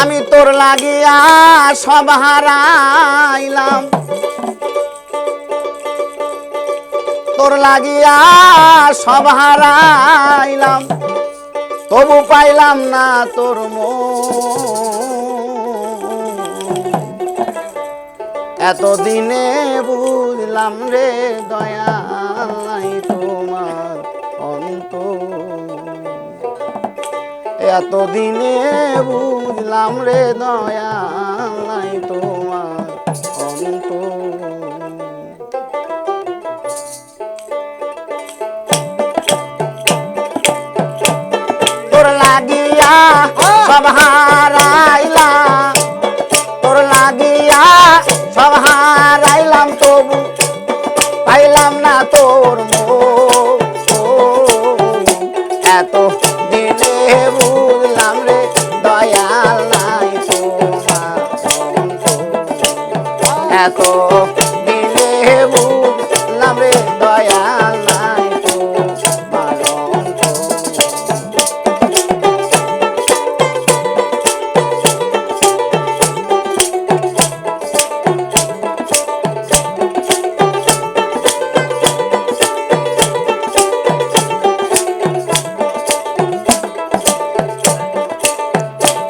আমি তোর লাগিয়া সব হারাইলাম। তোর লাগিয়া সব হারাইলাম। তবু পাইলাম না তোর এতদিনে বুঝলাম রে দয়াল। এতদিনে বুঝলাম রে দয়া নাই তোমার অন্ত তোর লাগিয়া সব এত দিনে বুঝলাম রে দয়াল নাই তোমার অন্ত।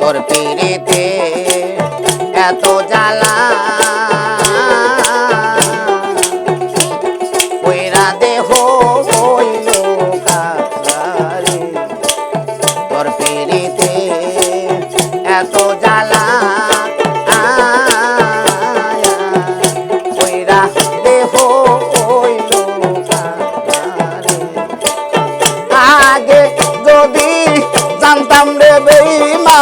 তোর পিড়িতে এত জ্বালা এত জ্বালা কইরা দেহ কাতারে আগে যদি জানতাম রে বেইমা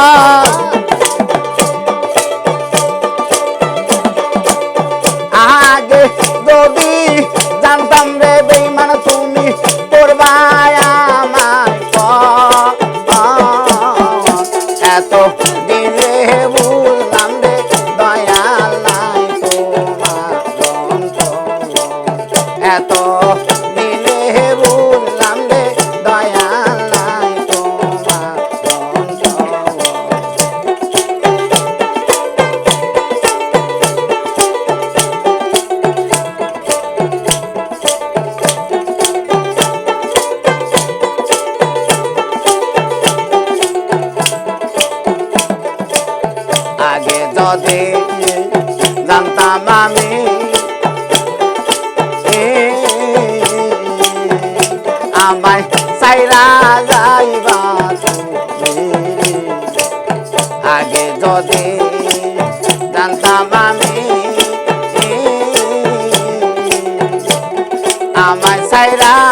যদি জানতাম আমি আমায় সাইরা যাইবা আগে যদি জানতাম আমি আমায় সাইরা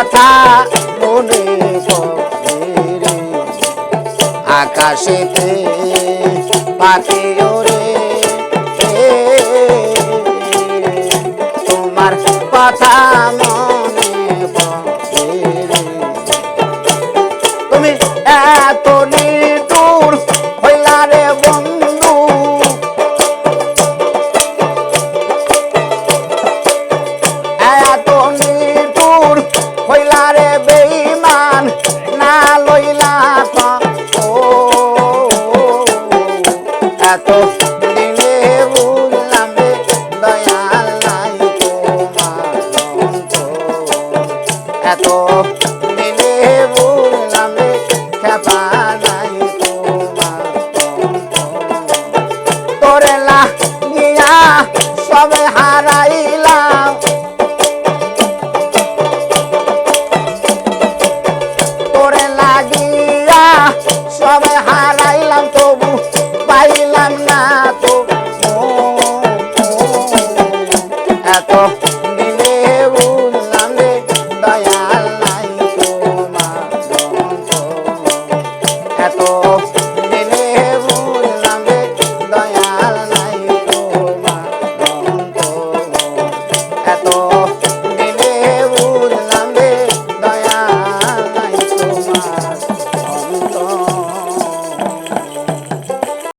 কথা মনে পড়ে। আকাশেতে পাখি ওরে তোমার কথা